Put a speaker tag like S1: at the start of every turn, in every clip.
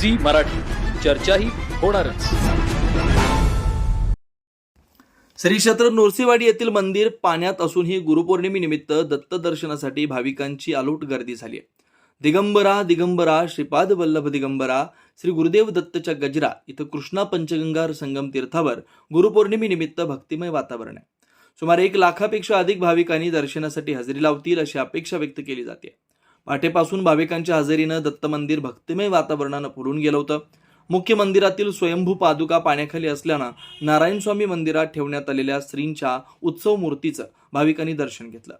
S1: Zee Marathi. चर्चाही होणारच.
S2: श्री क्षेत्र नृसिंहवाडी येथील मंदिर पाण्यात असूनही गुरुपौर्णिमेनिमित्त दत्त दर्शनासाठी भाविकांची आलोट गर्दी झाली आहे. दिगंबरा दिगंबरा श्रीपाद वल्लभ दिगंबरा श्री गुरुदेव दत्तच्या गजरा इथं कृष्णा पंचगंगा संगम तीर्थावर गुरुपौर्णिमेनिमित्त भक्तिमय वातावरण आहे. सुमारे एक लाखापेक्षा अधिक भाविकांनी दर्शनासाठी हजेरी लावतील अशी अपेक्षा व्यक्त केली जाते. पहाटेपासून भाविकांच्या हजेरीनं दत्त मंदिर भक्तिमय वातावरणानं फुलून गेलं होतं. मुख्य मंदिरातील स्वयंभू पादुका पाण्याखाली असल्यानं नारायण स्वामी मंदिरात ठेवण्यात आलेल्या श्रींच्या उत्सव मूर्तीचं भाविकांनी दर्शन घेतलं.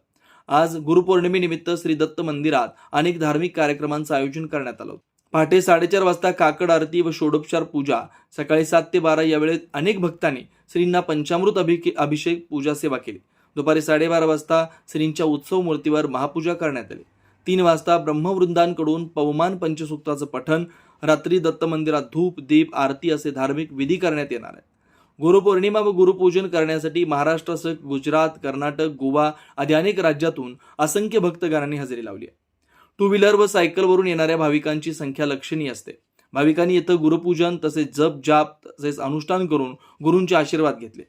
S2: आज गुरुपौर्णिमेनिमित्त श्री दत्त मंदिरात अनेक धार्मिक कार्यक्रमांचं आयोजन करण्यात आलं होतं. पहाटे साडेचार वाजता काकड आरती व षोडोपचार पूजा सकाळी सात ते बारा या वेळेत अनेक भक्तांनी श्रींना पंचामृत अभिके अभिषेक पूजा सेवा केली. दुपारी साडेबारा वाजता श्रींच्या उत्सव मूर्तीवर महापूजा करण्यात आली. तीन वाजता ब्रह्मवृंदांकडून पवमान पंचसूक्ताचं पठण रात्री दत्त मंदिरात धूप दीप आरती असे धार्मिक विधी करण्यात येणार आहेत. गुरुपौर्णिमा व गुरुपूजन करण्यासाठी महाराष्ट्रासह गुजरात कर्नाटक गोवा आदी अनेक राज्यातून असंख्य भक्तगणांनी हजेरी लावली आहे. टू व्हीलर व सायकलवरून येणाऱ्या भाविकांची संख्या लक्षणीय असते. भाविकांनी इथं गुरुपूजन तसेच जप जाप तसेच अनुष्ठान करून गुरूंचे आशीर्वाद घेतले.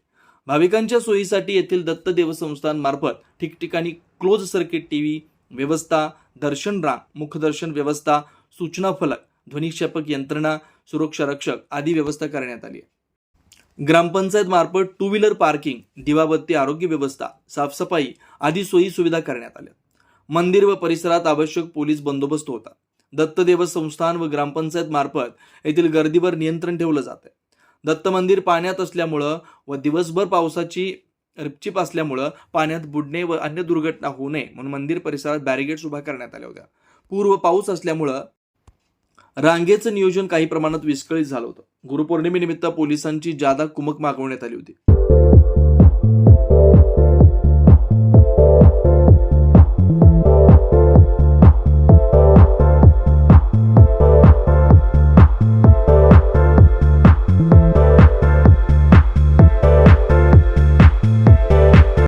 S2: भाविकांच्या सोयीसाठी येथील दत्त देवस्थानमार्फत ठिकठिकाणी क्लोज सर्किट टीव्ही व्यवस्था दर्शन रांग मुखदर्शन व्यवस्था सूचना फलक ध्वनिक्षेपक यंत्रणा सुरक्षा रक्षक आदी व्यवस्था करण्यात आली आहे. ग्रामपंचायत मार्फत टू व्हीलर पार्किंग दिवाबत्ती आरोग्य व्यवस्था साफसफाई आदी सोयी सुविधा करण्यात आल्या. मंदिर व परिसरात आवश्यक पोलीस बंदोबस्त होता. दत्तदेव संस्थान व ग्रामपंचायत मार्फत येथील गर्दीवर नियंत्रण ठेवलं जात आहे दत्त मंदिर पाण्यात असल्यामुळं व दिवसभर पावसाची रिपचिप असल्यामुळं पाण्यात बुडणे व अन्य दुर्घटना होऊ नये म्हणून मंदिर परिसरात बॅरिगेड्स उभा करण्यात आल्या होत्या पूर्व पाऊस असल्यामुळं रांगेचं नियोजन काही प्रमाणात विस्कळीत झालं होतं. गुरुपौर्णिमेनिमित्त पोलिसांची जादा कुमक मागवण्यात आली होती.